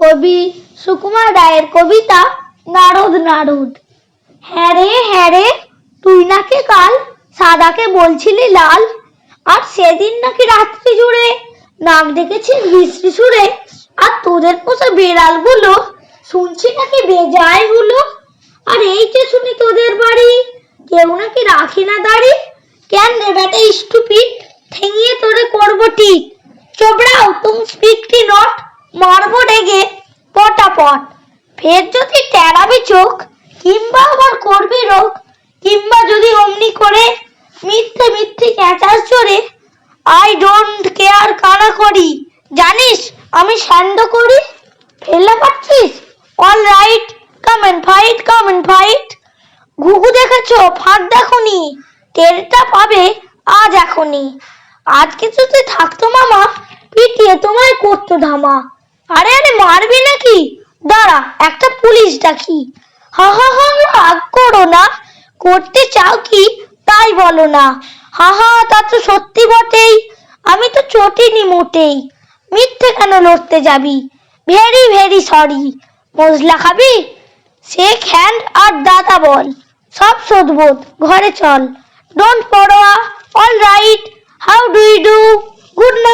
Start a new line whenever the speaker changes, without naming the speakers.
কবি সুকুমার রায়ের কবিতা, নারদ নারদ। হ্যাঁ রে হ্যাঁ রে, তুই নাকি কাল সাদাকে বলছিলি লাল, আর সেদিন নাকি রাত্রি জুড়ে নাক ডেকেছিস বিশ্রী সুরে, আর তোদের পোষা বেড়ালগুলো শুনছি নাকি বেজায়গুলো আর এই যে শুনি তোদের বাড়ি, কেউ নাকি রাখি না দাড়ি? কেন রে বেটা স্টুপিড ঠেঙিয়ে তোরে করব ঠিক? চোবড়াও তুম রেগে পটাপট ফের যদি টেরাবি চোখ, কিংবা আবার করবি রোগ, কিংবা যদি অমনি করে মিথ্যে মিথ্যে ক্যাচার চড়ে আই ডোন্ট কেয়ার কানা করি। জানিস, আমি স্যান্ড করি। ফেললে পাচ্ছিস all right come and fight come and fight ঘুঘু দেখেছ ফাঁক দেখনি। টেরটা পাবে আজ এখনই। আজ কিছুতে থাকতো মামা, পিটিয়ে তোমায় করতো ধামা। আরে আরে, মারবি নাকি? না একটা পুলিশ ডাকি। হা হা হা রাগ করো না। করতে চাও কি? তাই বলো না। হা হা, তা তো সত্যি বটেই। আমি তো চটিনি মোটেই। মিথ্যে কেন লড়তে যাবি? Very very sorry. মজলা খাবি? শেখ হ্যান্ড আর দাতা বল। সব শোধবোধ। ঘরে চল। Don't Padwa all right how do you do good night